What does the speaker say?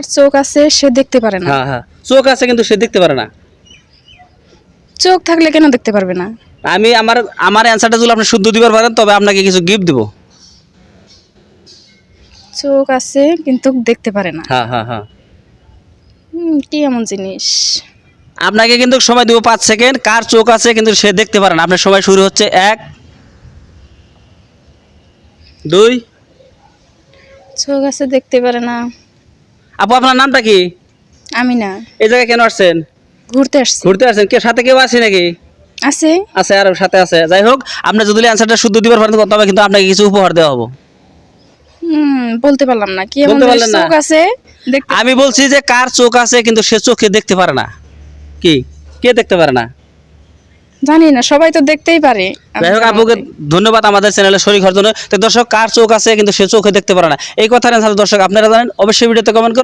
কার চোখ আছে সে দেখতে পারে না। হ্যাঁ হ্যাঁ। চোখ আছে কিন্তু সে দেখতে পারে না। চোখ থাকলে কেন দেখতে পারবে না? আমি আমার আমার অ্যান্সারটা যদি আপনি শুদ্ধ দিবার পারেন তবে আপনাকে কিছু গিফট দিব। চোখ আছে কিন্তু দেখতে পারে না। হ্যাঁ হ্যাঁ হ্যাঁ। কি এমন জিনিস? আপনাকে কিন্তু সময় দিব পাঁচ সেকেন্ড কার চোখ আছে কিন্তু সে দেখতে পারে না। আপনার সময় শুরু হচ্ছে এক দুই। চোখ আছে দেখতে পারে না। আপু আপনার নামটা কি? আমি না এই জায়গায় কেন আসছেন? ঘুরতে আসছি। ঘুরতে আসছেন? কে সাথে কেউ আছে নাকি? আছে। আছে আর সাথে আছে। যাই হোক আপনি যদি অ্যান্সারটা শুদ্ধ দিবার পারেন তবে কিন্তু আপনাকে কিছু উপহার দেওয়া হব। হুম বলতে পারলাম না। কি এমন? চোখ আছে? দেখতে আমি বলছি যে কার চোখ আছে কিন্তু সে চোখে দেখতে পারে না। কি? কে দেখতে পারে না? জানি না সবাই তো দেখতেই পারে। যাই হোক আপুকে ধন্যবাদ আমাদের চ্যানেলে শরীর হওয়ার জন্য। তো দর্শক কার চোখ আছে কিন্তু সে চোখে দেখতে পারে না? এই কথার অ্যান্সার দর্শক আপনারা জানেন। অবশ্যই ভিডিওতে কমেন্ট